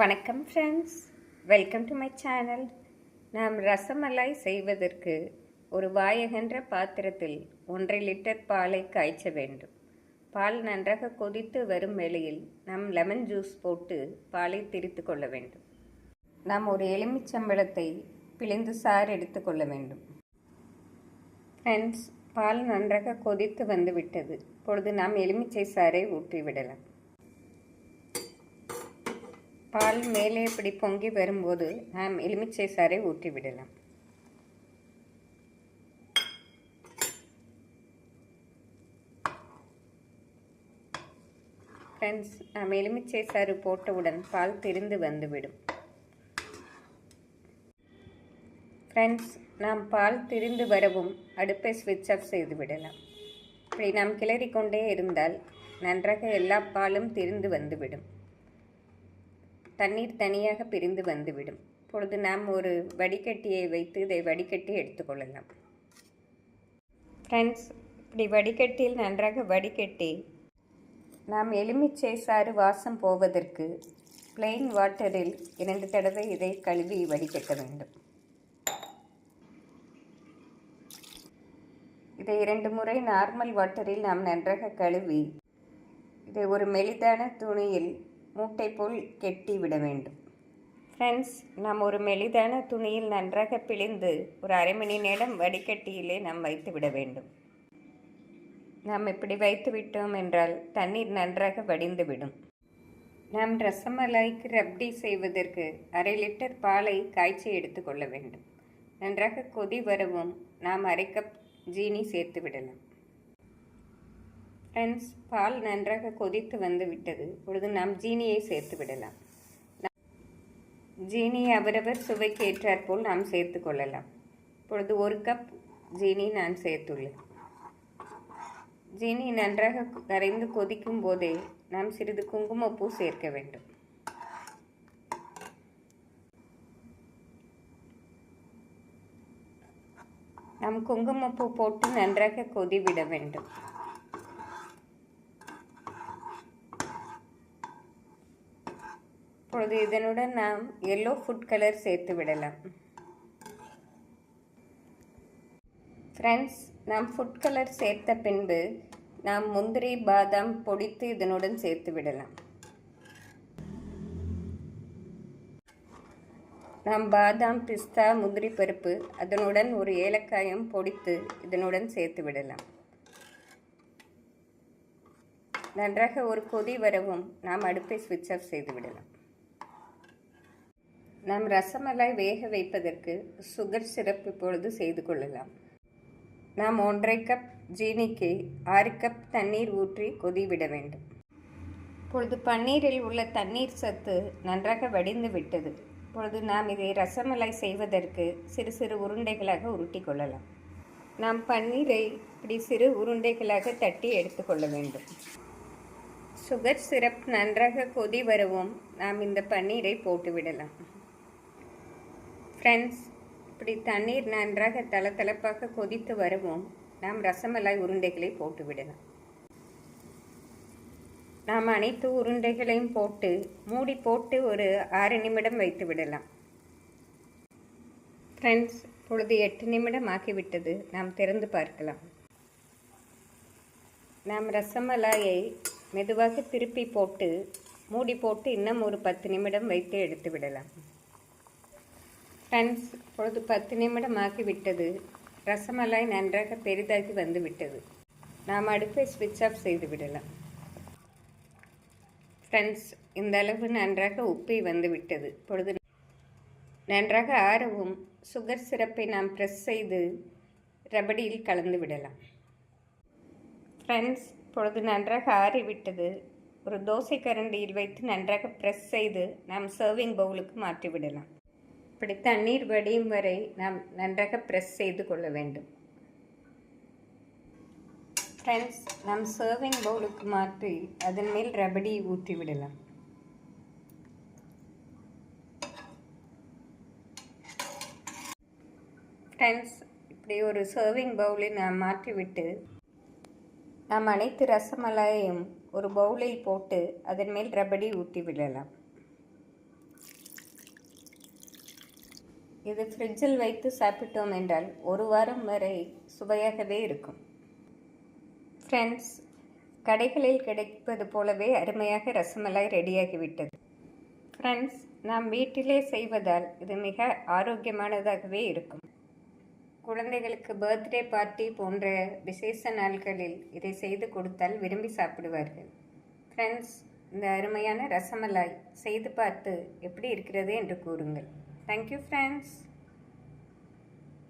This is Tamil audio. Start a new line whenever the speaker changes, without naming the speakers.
வணக்கம் friends welcome to my channel நாம் ரசமலாய் செய்வதற்கு ஒரு வாயகன்ற பாத்திரத்தில் ஒன்றரை லிட்டர் பாலை காய்ச்ச வேண்டும். பால் நன்றாக கொதித்து வரும் வேளையில் நாம் லெமன் ஜூஸ் போட்டு பாலை திரித்து கொள்ள வேண்டும். நாம் ஒரு எலுமிச்சம்பழத்தை பிழிந்து சாறு எடுத்துக்கொள்ள வேண்டும். ஃப்ரெண்ட்ஸ் பால் நன்றாக கொதித்து வந்து விட்டது இப்பொழுது நாம் எலுமிச்சை சாறை ஊற்றிவிடலாம். பால் மேலே இப்படி பொங்கி வரும்போது நாம் எலுமிச்சை சாறை ஊற்றி விடலாம். ஃப்ரெண்ட்ஸ் நாம் எலுமிச்சை சாறு போட்டவுடன் பால் திரிந்து வந்துவிடும். ஃப்ரெண்ட்ஸ் நாம் பால் திரிந்து வரவும் அடுப்பை ஸ்விட்ச் ஆஃப் செய்து விடலாம். இப்படி நாம் கிளறி கொண்டே இருந்தால் நன்றாக எல்லா பாலும் திரிந்து வந்துவிடும். தண்ணீர் தனியாக பிரிந்து வந்துவிடும். இப்பொழுது நாம் ஒரு வடிகட்டியை வைத்து இதை வடிகட்டி எடுத்துக்கொள்ளலாம் ஃப்ரெண்ட்ஸ் இப்படி வடிகட்டியில் நன்றாக வடிகட்டி நாம் எலுமிச்சை சாறு வாசம் போவதற்கு பிளெயின் வாட்டரில் இரண்டு தடவை இதை கழுவி வடிகட்ட வேண்டும். இதை இரண்டு முறை நார்மல் வாட்டரில் நாம் நன்றாக கழுவி இதை ஒரு மெலிதான துணியில் மூட்டை போல் கெட்டி விட வேண்டும். ஃப்ரெண்ட்ஸ் நாம் ஒரு மெலிதான துணியில் நன்றாக பிழிந்து ஒரு அரை மணி நேரம் வடிகட்டியிலே நாம் வைத்து விட வேண்டும். நாம் இப்படி வைத்து விட்டோம் என்றால் தண்ணீர் நன்றாக வடிந்து விடும். நாம் ரசமலாய்க்கு ரப்டி செய்வதற்கு அரை லிட்டர் பாலை காய்ச்சி எடுத்துக்கொள்ள வேண்டும். நன்றாக கொதி வரவும் நாம் அரை கப் ஜீனி சேர்த்து விடலாம். ஃப்ரெண்ட்ஸ் பால் நன்றாக கொதித்து வந்து விட்டது. இப்பொழுது நாம் ஜீனியை சேர்த்து விடலாம். ஜீனியை அவரவர் சுவைக்கு ஏற்றாற்போல் நாம் சேர்த்து கொள்ளலாம். இப்பொழுது ஒரு கப் ஜீனி நான் சேர்த்துள்ளேன். ஜீனி நன்றாக கரைந்து கொதிக்கும் போதே நாம் சிறிது குங்குமப்பூ சேர்க்க வேண்டும். நாம் குங்குமப்பூ போட்டு நன்றாக கொதிவிட வேண்டும். இப்பொழுது இதனுடன் நாம் எல்லோ ஃபுட் கலர் சேர்த்து விடலாம். ஃப்ரெண்ட்ஸ் நாம் ஃபுட் கலர் சேர்த்த பின்பு நாம் முந்திரி பாதாம் பொடித்து இதனுடன் சேர்த்து விடலாம். நாம் பாதாம் பிஸ்தா முந்திரி பருப்பு அதனுடன் ஒரு ஏலக்காயும் பொடித்து இதனுடன் சேர்த்து விடலாம். நன்றாக ஒரு கொதி வரவும் நாம் அடுப்பை ஸ்விட்ச் ஆஃப் செய்து விடலாம். நாம் ரசமலாய் வேக வைப்பதற்கு சுகர் சிரப் இப்பொழுது செய்து கொள்ளலாம். நாம் ஒன்றரை கப் ஜீனிக்கு ஆறு கப் தண்ணீர் ஊற்றி கொதிவிட வேண்டும். இப்பொழுது பன்னீரில் உள்ள தண்ணீர் சத்து நன்றாக வடிந்து விட்டது. இப்பொழுது நாம் இதை ரசமலாய் செய்வதற்கு சிறு சிறு உருண்டைகளாக உருட்டி கொள்ளலாம். நாம் பன்னீரை இப்படி சிறு உருண்டைகளாக தட்டி எடுத்துக்கொள்ள வேண்டும். சுகர் சிரப் நன்றாக கொதி வரவும் நாம் இந்த பன்னீரை போட்டுவிடலாம் ஃப்ரெண்ட்ஸ் இப்படி தண்ணீர் நன்றாக தளதளப்பாக கொதித்து வருவோம். நாம் ரசமலாய் உருண்டைகளை போட்டு விடலாம். நாம் அனைத்து உருண்டைகளையும் போட்டு மூடி போட்டு ஒரு ஆறு நிமிடம் வைத்து விடலாம். ஃப்ரெண்ட்ஸ் பொழுது எட்டு நிமிடம் ஆகிவிட்டது. நாம் திறந்து பார்க்கலாம். நாம் ரசமலாயை மெதுவாக திருப்பி போட்டு மூடி போட்டு இன்னும் ஒரு பத்து நிமிடம் வைத்து எடுத்து விடலாம். ஃப்ரெண்ட்ஸ் பொழுது பத்து நிமிடம் ஆகிவிட்டது ரசமலாய் நன்றாக பெரிதாகி வந்து விட்டது. நாம் அடுப்பை ஸ்விட்ச் ஆஃப் செய்து விடலாம். ஃப்ரெண்ட்ஸ் இந்த அளவு நன்றாக உப்பி வந்து விட்டது. பொழுது நன்றாக ஆறவும் சுகர் சிரப்பை நாம் ப்ரெஸ் செய்து ரபடியில் கலந்து விடலாம். ஃப்ரெண்ட்ஸ் பொழுது நன்றாக ஆறிவிட்டது ஒரு தோசை கரண்டியில் வைத்து நன்றாக ப்ரெஸ் செய்து நாம் சர்விங் பவுலுக்கு மாற்றி விடலாம். இப்படி தண்ணீர் வடியும் வரை நாம் நன்றாக ப்ரெஸ் செய்து கொள்ள வேண்டும். ஃப்ரெண்ட்ஸ் நம் சர்விங் பவுலுக்கு மாற்றி அதன் மேல் ரபடி ஊற்றி விடலாம். ஃப்ரெண்ட்ஸ் இப்படி ஒரு சர்விங் பவுலில் நாம் மாற்றிவிட்டு நாம் அனைத்து ரசமலாயையும் ஒரு பவுலில் போட்டு அதன் மேல் ரபடி ஊற்றி விடலாம். இது ஃப்ரிட்ஜில் வைத்து சாப்பிட்டோம் என்றால் ஒரு வாரம் வரை சுவையாகவே இருக்கும். ஃப்ரெண்ட்ஸ் கடைகளில் கிடைப்பது போலவே அருமையாக ரசமலாய் ரெடியாகிவிட்டது. ஃப்ரெண்ட்ஸ் நாம் வீட்டிலே செய்வதால் இது மிக ஆரோக்கியமானதாகவே இருக்கும். குழந்தைகளுக்கு பர்த்டே பார்ட்டி போன்ற விசேஷ நாட்களில் இதை செய்து கொடுத்தால் விரும்பி சாப்பிடுவார்கள். ஃப்ரெண்ட்ஸ் இந்த அருமையான ரசமலாய் செய்து பார்த்து எப்படி இருக்கிறது என்று கூறுங்கள். Thank you friends